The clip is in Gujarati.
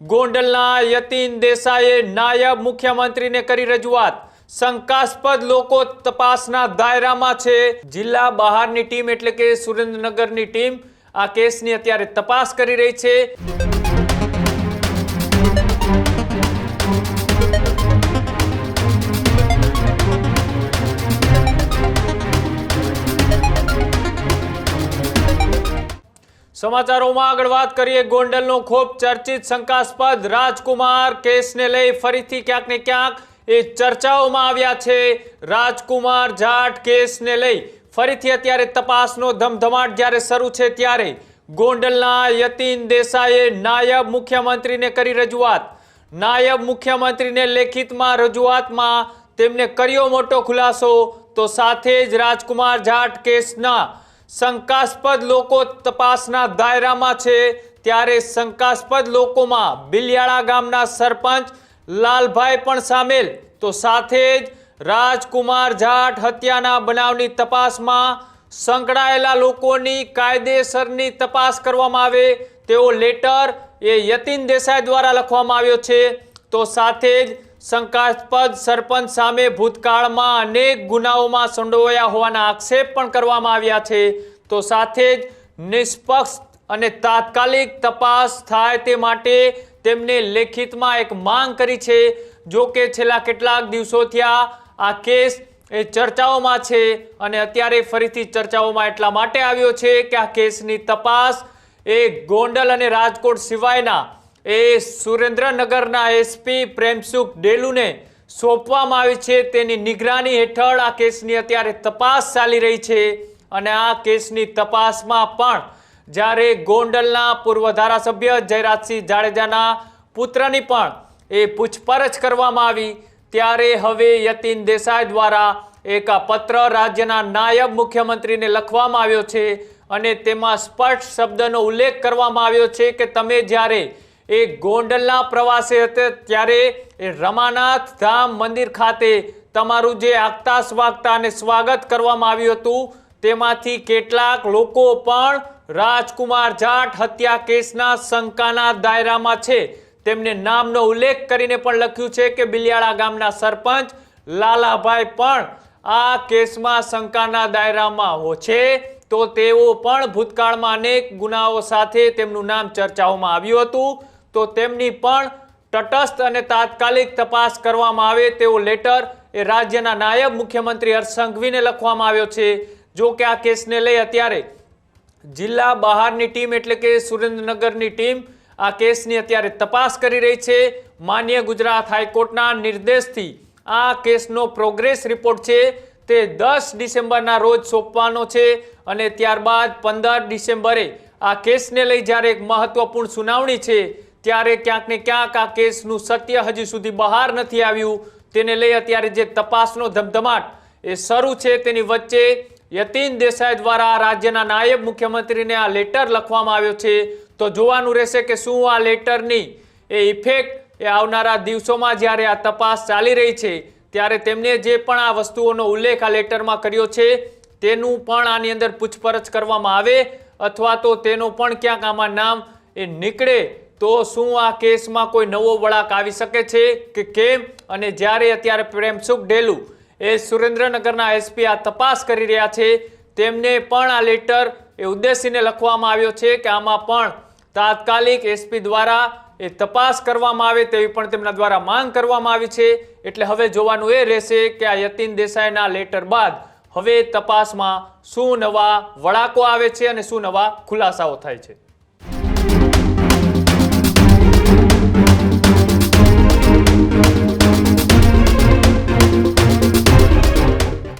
ગોંડલના યતીન દેસાઈએ નાયબ મુખ્યમંત્રીને કરી રજૂઆત. શંકાસ્પદ લોકો તપાસના દાયરામાં છે. જિલ્લા બહારની ટીમ એટલે કે સુરેન્દ્રનગરની ટીમ આ કેસની અત્યારે તપાસ કરી રહી છે. સમાચારોમાં આગળ વાત કરીએ. ગોંડલનો ખૂબ ચર્ચિત શંકાસ્પદ રાજકુમાર કેસને લઈ ફરીથી ક્યાંક ને ક્યાંક એ ચર્ચાઓમાં આવ્યા છે. રાજકુમાર જાટ કેસને લઈ ફરીથી અત્યારે તપાસનો ધમધમાટ જ્યારે શરૂ છે ત્યારે ગોંડલના યતીન દેસાઈએ નાયબ મુખ્યમંત્રીને કરી રજૂઆત. નાયબ મુખ્યમંત્રીને લેખિતમાં રજૂઆતમાં તેમને કર્યો મોટો ખુલાસો. તો સાથે જ રાજકુમાર જાટ કેસના શંકાસ્પદ લોકો તપાસના દાયરામાં છે. ત્યારે શંકાસ્પદ લોકોમાં બિલિયાળા ગામના સરપંચ લાલભાઈ પણ સામેલ. તો સાથે જ રાજકુમાર જાટ હત્યાના બનાવની તપાસમાં સંકળાયેલા લોકોની કાયદેસરની તપાસ કરવામાં આવે. તેવો લેટર એ યતીન દેસાઈ દ્વારા લખવામાં આવ્યો છે. તો સાથે જ શંકાસ્પદ સરપંચ સામે ભૂતકાળમાં અનેક ગુનાઓમાં સંડોવાયા હોવાના આક્ષેપ પણ કરવામાં આવ્યા છે. તો સાથે જ નિષ્પક્ષ અને તાત્કાલિક તપાસ થાય તે માટે તેમને લેખિતમાં એક માંગ કરી છે. જો કે છેલ્લા કેટલાક દિવસોથી આ કેસ એ ચર્ચાઓમાં છે અને અત્યારે ફરીથી ચર્ચાઓમાં એટલા માટે આવ્યો છે કે આ કેસની તપાસ એ ગોંડલ અને રાજકોટ સિવાયના એ સુરેન્દ્રનગરના એસપી પ્રેમસુખ ડેલુને સોંપવામાં આવી છે. તેની નિગરાની હેઠળ આ કેસની અત્યારે તપાસ ચાલી રહી છે અને આ કેસની તપાસમાં પણ જ્યારે ગોંડલના પૂર્વ ધારાસભ્ય જયરાજસિંહ જાડેજાના પુત્રની પણ એ પૂછપરછ કરવામાં આવી, ત્યારે હવે યતીન દેસાઈ દ્વારા એક આ પત્ર રાજ્યના નાયબ મુખ્યમંત્રીને લખવામાં આવ્યો છે અને તેમાં સ્પષ્ટ શબ્દનો ઉલ્લેખ કરવામાં આવ્યો છે કે તમે જ્યારે એ ગોંડલના પ્રવાસે હતા ત્યારે એ રમાનાથ ધામ મંદિર ખાતે તમારું જે આગતા સ્વાગતા અને સ્વાગત કરવામાં આવ્યું હતું, તેમાંથી કેટલાક લોકો પણ રાજકુમાર જાટ હત્યા કેસના શંકાના દાયરામાં છે. તેમને નામનો ઉલ્લેખ કરીને પણ લખ્યું છે કે બિલિયાળા ગામના સરપંચ લાલાભાઈ પણ આ કેસમાં શંકાના દાયરામાં હો છે. તો તેઓ પણ ભૂતકાળમાં અનેક ગુનાઓ સાથે તેમનું નામ ચર્ચાઓમાં આવ્યું હતું. તો તેમની પણ તટસ્થ અને તાત્કાલિક તપાસ કરવામાં આવે તેવો લેટર એ રાજ્યના નાયબ મુખ્યમંત્રી હર્ષ સંઘવીને લખવામાં આવ્યો છે. જો કે આ કેસને લઈ અત્યારે જિલ્લા બહારની ટીમ એટલે કે સુરેન્દ્રનગરની ટીમ આ કેસની અત્યારે તપાસ કરી રહી છે. માન્ય ગુજરાત હાઈકોર્ટના નિર્દેશથી આ કેસનો પ્રોગ્રેસ રિપોર્ટ છે. તે દસ ડિસેમ્બરના રોજ સોંપવાનો છે અને ત્યારબાદ પંદર ડિસેમ્બરે આ કેસને લઈ જ્યારે એક મહત્વપૂર્ણ સુનાવણી છે ત્યારે ક્યાંક ને ક્યાંક આ કેસનું સત્ય હજી સુધી બહાર નથી આવ્યું. તેને લઈ અત્યારે જે તપાસનો ધમધમાટ એ શરૂ છે તેની વચ્ચે યતીન દેસાઈ દ્વારા રાજ્યના નાયબ મુખ્યમંત્રીને આ લેટર લખવામાં આવ્યો છે. તો જોવાનું રહેશે કે શું આ લેટરની એ ઇફેક્ટ એ આવનારા દિવસોમાં જ્યારે આ તપાસ ચાલી રહી છે, ત્યારે તેમને જે પણ આ વસ્તુઓનો ઉલ્લેખ આ લેટરમાં કર્યો છે, તેનું પણ આની અંદર પૂછપરછ કરવામાં આવે અથવા તો તેનો પણ ક્યાંક આમાં નામ એ નીકળે તો શું આ કેસમાં કોઈ નવો વળાક આવી શકે છે કે કેમ? અને જ્યારે અત્યારે પ્રેમસુખ ડેલુ એ સુરેન્દ્રનગરના એસપી આ તપાસ કરી રહ્યા છે, તેમને પણ આ લેટર એ ઉદ્દેશીને લખવામાં આવ્યો છે કે આમાં પણ તાત્કાલિક એસપી દ્વારા એ તપાસ કરવામાં આવે તેવી પણ તેમના દ્વારા માંગ કરવામાં આવી છે. એટલે હવે જોવાનું એ રહેશે કે આ યતીન દેસાઈના લેટર બાદ હવે તપાસમાં શું નવા વળાકો આવે છે અને શું નવા ખુલાસાઓ થાય છે.